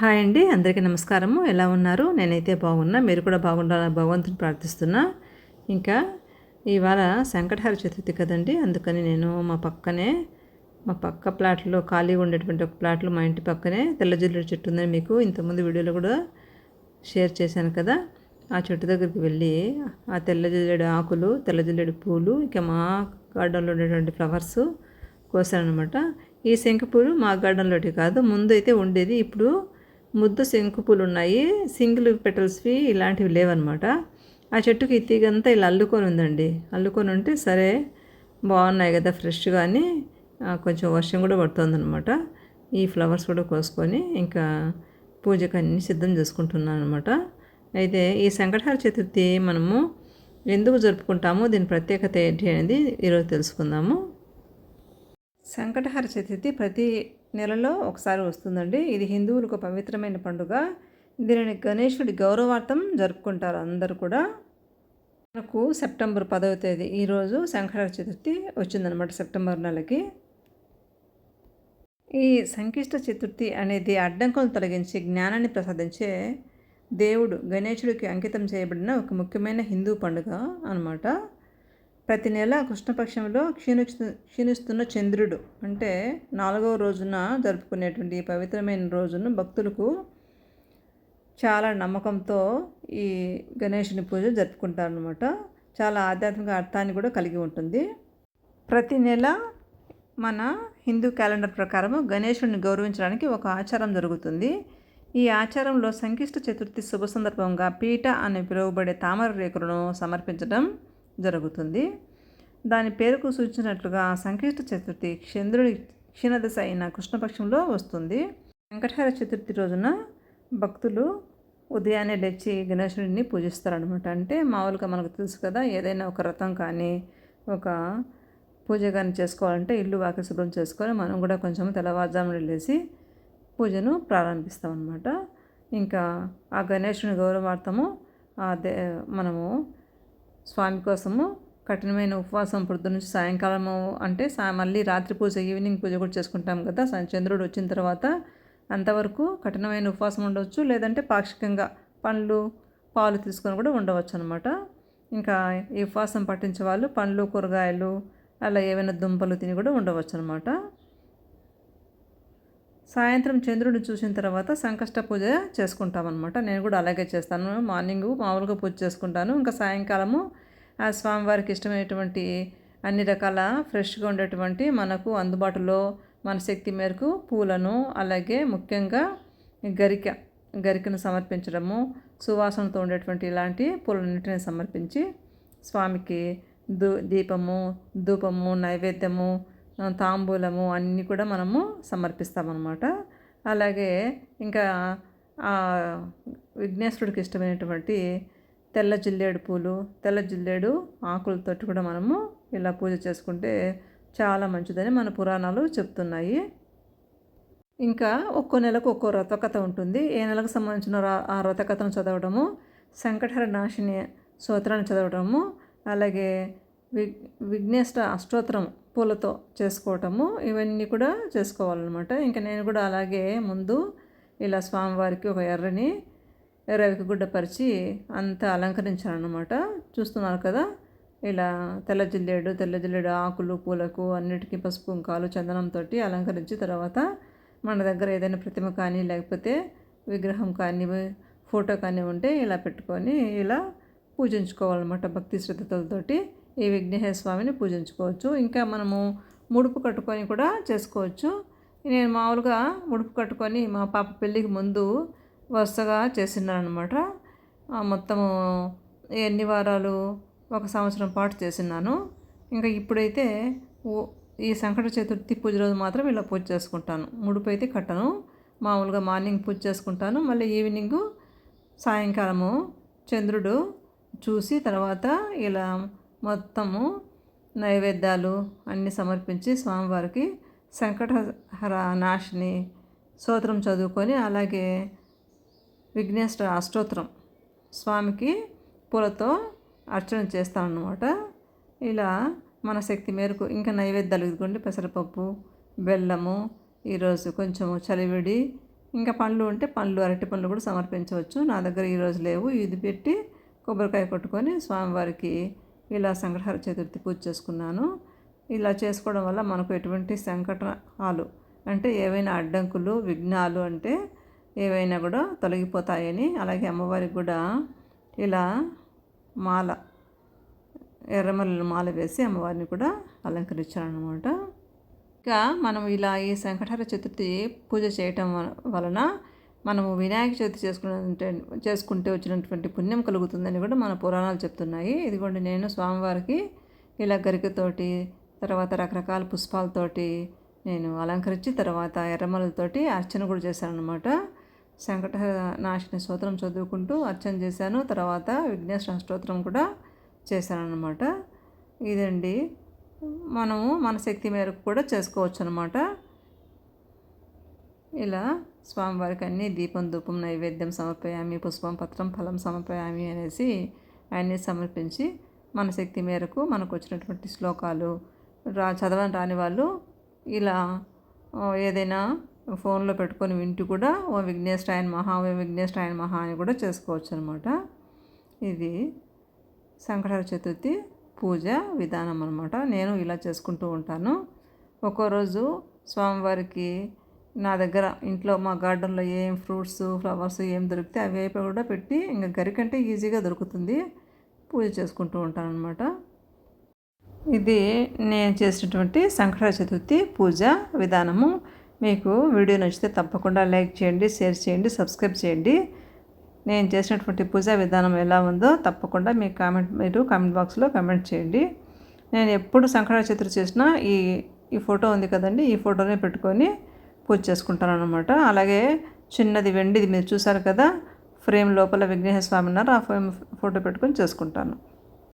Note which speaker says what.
Speaker 1: Hi అండి అందరికీ నమస్కారము. ఎలా ఉన్నారు? నేనైతే బాగున్నా. మీరు కూడా బాగుండాలని భగవంతుని ప్రార్థిస్తున్నా. ఇంకా ఇవాళ సంకటహార చతుర్థి కదండి అందుకని నేను మా పక్కనే మా పక్క ప్లాట్లో ఖాళీగా ఉండేటువంటి ఒక ప్లాట్లో మా ఇంటి పక్కనే తెల్లజిల్లుడు చెట్టు ఉందని మీకు ఇంతకుముందు వీడియోలో కూడా షేర్ చేశాను కదా. ఆ చెట్టు దగ్గరికి వెళ్ళి ఆ తెల్లజిల్లేడు ఆకులు తెల్లజిల్లేడు పూలు ఇంకా మా గార్డెన్లో ఉండేటువంటి ఫ్లవర్స్ కోసానమాట ఈ శంఖ పూలు మా గార్డెన్లోటి కాదు ముందు అయితే ఉండేది ఇప్పుడు ముద్దు శంకు పూలు ఉన్నాయి సింగిల్ పెటల్స్వి ఇలాంటివి లేవన్నమాట. ఆ చెట్టుకి ఈ తీగంతా ఇలా అల్లుకొని ఉందండి. అల్లుకొని ఉంటే సరే బాగున్నాయి కదా ఫ్రెష్గా అని కొంచెం వర్షం కూడా పడుతుందన్నమాట. ఈ ఫ్లవర్స్ కూడా కోసుకొని ఇంకా పూజకు అన్ని సిద్ధం చేసుకుంటున్నాను అనమాట అయితే ఈ సంకటహార చతుర్థి మనము ఎందుకు జరుపుకుంటామో దీని ప్రత్యేకత ఏంటి అనేది ఈరోజు తెలుసుకుందాము. సంకటహార చతుర్థి ప్రతి నెలలో ఒకసారి వస్తుందండి. ఇది హిందువులకు పవిత్రమైన పండుగ. దీనిని గణేశుడి గౌరవార్థం జరుపుకుంటారు అందరూ కూడా. మనకు సెప్టెంబర్ పదవ తేదీ ఈరోజు సంకటహార చతుర్థి వచ్చిందనమాట సెప్టెంబర్ నెలకి. ఈ సంక్లిష్ట చతుర్థి అనేది అడ్డంకులను తొలగించి జ్ఞానాన్ని ప్రసాదించే దేవుడు గణేశుడికి అంకితం చేయబడిన ఒక ముఖ్యమైన హిందూ పండుగ అనమాట ప్రతి నెల కృష్ణపక్షంలో క్షీణిస్తు క్షీణిస్తున్న చంద్రుడు. అంటే నాలుగవ రోజున జరుపుకునేటువంటి ఈ పవిత్రమైన రోజును భక్తులకు చాలా నమ్మకంతో ఈ గణేషుని పూజ జరుపుకుంటారనమాట చాలా ఆధ్యాత్మిక అర్థాన్ని కూడా కలిగి ఉంటుంది. ప్రతి నెల మన హిందూ క్యాలెండర్ ప్రకారం గణేషుడిని గౌరవించడానికి ఒక ఆచారం జరుగుతుంది. ఈ ఆచారంలో సంక్లిష్ట చతుర్థి శుభ సందర్భంగా పీట అని పిలువబడే తామర రేకులను సమర్పించడం జరుగుతుంది. దాని పేరుకు సూచించినట్లుగా సంక్లిష్ట చతుర్థి చంద్రుడి క్షీణదశ అయిన కృష్ణపక్షంలో వస్తుంది. వెంకటహర చతుర్థి రోజున భక్తులు ఉదయాన్నే లేచి గణేశుడిని పూజిస్తారనమాట అంటే మామూలుగా మనకు తెలుసు కదా ఏదైనా ఒక రథం కానీ ఒక పూజ కానీ చేసుకోవాలంటే ఇల్లు వాకి శుభ్రం చేసుకొని మనం కూడా కొంచెం తెల్లవారుజామున లేచి పూజను ప్రారంభిస్తాం అనమాట ఇంకా ఆ గణేశుని గౌరవార్థము ఆ దే మనము స్వామి కోసము కఠినమైన ఉపవాసం పొద్దు నుంచి సాయంకాలము అంటే సా మళ్ళీ రాత్రి పూజ ఈవినింగ్ పూజ కూడా చేసుకుంటాం కదా. సా- చంద్రుడు వచ్చిన తర్వాత అంతవరకు కఠినమైన ఉపవాసం ఉండవచ్చు. లేదంటే పాక్షికంగా పండ్లు పాలు తీసుకొని కూడా ఉండవచ్చు అనమాట ఇంకా ఈ ఉపవాసం పట్టించే వాళ్ళు పండ్లు కూరగాయలు అలా ఏవైనా దుంపలు తిని కూడా ఉండవచ్చు అనమాట సాయంత్రం చంద్రుడిని చూసిన తర్వాత సంకష్ట పూజ చేసుకుంటామన్నమాట. నేను కూడా అలాగే చేస్తాను. మార్నింగ్ మామూలుగా పూజ చేసుకుంటాను. ఇంకా సాయంకాలము ఆ స్వామివారికి ఇష్టమైనటువంటి అన్ని రకాల ఫ్రెష్గా ఉండేటువంటి మనకు అందుబాటులో మన శక్తి మేరకు పూలను అలాగే ముఖ్యంగా గరిక గరికను సమర్పించడము సువాసనతో ఉండేటువంటి ఇలాంటి పూలన్నింటిని సమర్పించి స్వామికి దూ దీపము ధూపము నైవేద్యము తాంబూలము అన్నీ కూడా మనము సమర్పిస్తామన్నమాట. అలాగే ఇంకా విఘ్నేశ్వరుడికి ఇష్టమైనటువంటి తెల్ల జిల్లేడు పూలు తెల్ల జిల్లేడు ఆకులతోటి కూడా మనము ఇలా పూజ చేసుకుంటే చాలా మంచిదని మన పురాణాలు చెప్తున్నాయి. ఇంకా ఒక్కో నెలకు ఒక్కో వ్రతకథ ఉంటుంది. ఏ నెలకు సంబంధించిన ఆ వ్రతకథను చదవడము సంకటహర నాశిని స్తోత్రాన్ని చదవడము అలాగే వి విఘ్నేష్ట అష్టోత్తరం పూలతో చేసుకోవటము ఇవన్నీ కూడా చేసుకోవాలన్నమాట. ఇంకా నేను కూడా అలాగే ముందు ఇలా స్వామివారికి ఒక ఎర్రని రవికి గుడ్డ పరిచి అంతా అలంకరించాను అనమాట చూస్తున్నారు కదా? ఇలా తెల్ల జిల్లేడు తెల్ల జిల్లేడు ఆకులు పూలకు అన్నిటికీ పసుపు కుంకాలు చందనంతో అలంకరించి తర్వాత మన దగ్గర ఏదైనా ప్రతిమ కానీ లేకపోతే విగ్రహం కానీ ఫోటో కానీ ఉంటే ఇలా పెట్టుకొని ఇలా పూజించుకోవాలన్నమాట భక్తి శ్రద్ధలతోటి. ఈ విఘ్నేశ్వర స్వామిని పూజించుకోవచ్చు. ఇంకా మనము ముడుపు కట్టుకొని కూడా చేసుకోవచ్చు. నేను మామూలుగా ముడుపు కట్టుకొని మా పాప పెళ్ళికి ముందు వరుసగా చేసినానమాట మొత్తము ఎన్ని వారాలు? ఒక సంవత్సరం పాటు చేసినాను ఇంకా ఇప్పుడైతే ఈ సంకట చతుర్థి పూజ రోజు మాత్రం ఇలా పూజ చేసుకుంటాను. ముడుపు అయితే కట్టను. మామూలుగా మార్నింగ్ పూజ చేసుకుంటాను. మళ్ళీ ఈవినింగు సాయంకాలము చంద్రుడు చూసి తర్వాత ఇలా మొత్తము నైవేద్యాలు అన్నీ సమర్పించి స్వామివారికి సంకటహర నాశిని స్తోత్రం చదువుకొని అలాగే విఘ్నేశ్వర అష్టోత్తరం స్వామికి పూలతో అర్చన చేస్తామన్నమాట. ఇలా మన శక్తి మేరకు ఇంకా నైవేద్యాలు ఇదిగోండి. పెసరపప్పు బెల్లము ఈరోజు కొంచెము చలివిడి ఇంకా పండ్లు ఉంటే పండ్లు అరటి పండ్లు కూడా సమర్పించవచ్చు. నా దగ్గర ఈరోజు లేవు. ఇది పెట్టి కొబ్బరికాయ కొట్టుకొని స్వామివారికి ఇలా సంకటహర చతుర్థి పూజ చేసుకున్నాను. ఇలా చేసుకోవడం వల్ల మనకు ఎటువంటి సంకటాలు అంటే ఏవైనా అడ్డంకులు విఘ్నాలు అంటే ఏవైనా కూడా తొలగిపోతాయని అలాగే అమ్మవారికి కూడా ఇలా మాల ఎర్రమల్లెల మాల వేసి అమ్మవారిని కూడా అలంకరించారనమాట ఇంకా మనం ఇలా ఈ సంకటహర చతుర్థి పూజ చేయటం వలన మనము వినాయక చవితి చేసుకున్న చేసుకుంటే వచ్చినటువంటి పుణ్యం కలుగుతుందని కూడా మన పురాణాలు చెప్తున్నాయి. ఇదిగోండి నేను స్వామివారికి ఇలా గరికతోటి తర్వాత రకరకాల పుష్పాలతోటి నేను అలంకరించి తర్వాత ఎర్రమలతోటి అర్చన కూడా చేశాను అనమాట సంకట నాశన స్తోత్రం చదువుకుంటూ అర్చన చేశాను. తర్వాత విఘ్నేశ్వర స్తోత్రం కూడా చేశాను అనమాట ఇదండి. మనము మన శక్తి మేరకు కూడా చేసుకోవచ్చు అనమాట ఇలా స్వామివారికి అన్ని దీపం ధూపం నైవేద్యం సమర్పయామి పుష్పం పత్రం ఫలం సమర్పయామి అనేసి అన్నీ సమర్పించి మన శక్తి మేరకు మనకు వచ్చినటువంటి శ్లోకాలు రా చదవని రాని వాళ్ళు ఇలా ఏదైనా ఫోన్లో పెట్టుకొని వింటూ కూడా ఓ విఘ్నేశ్వరాయన్ మహా ఓ విఘ్నేశ్వరాయన్ మహా అని కూడా చేసుకోవచ్చు అనమాట ఇది సంకట చతుర్థి పూజ విధానం అనమాట నేను ఇలా చేసుకుంటూ ఉంటాను. ఒక్కో రోజు స్వామివారికి నా దగ్గర ఇంట్లో మా గార్డెన్లో ఏం ఫ్రూట్స్ ఫ్లవర్స్ ఏం దొరికితే అవి కూడా పెట్టి ఇంకా గరికంటే ఈజీగా దొరుకుతుంది. పూజ చేసుకుంటూ ఉంటాను అనమాట ఇది నేను చేసినటువంటి సంకట చతుర్థి పూజ విధానము. మీకు వీడియో నచ్చితే తప్పకుండా లైక్ చేయండి షేర్ చేయండి సబ్స్క్రైబ్ చేయండి. నేను చేసినటువంటి పూజా విధానం ఎలా ఉందో తప్పకుండా మీ కామెంట్ మీరు కామెంట్ బాక్స్లో కామెంట్ చేయండి. నేను ఎప్పుడు సంకట చతుర్థి చేసినా ఈ ఈ ఫోటో ఉంది కదండి ఈ ఫోటోనే పెట్టుకొని పూజ చేసుకుంటాను అనమాట అలాగే చిన్నది వెండిది మీరు చూసారు కదా ఫ్రేమ్ లోపల విఘ్నేశ్వర స్వామి ఉన్నారు ఆ ఫ్రేమ్ ఫోటో పెట్టుకొని చేసుకుంటాను.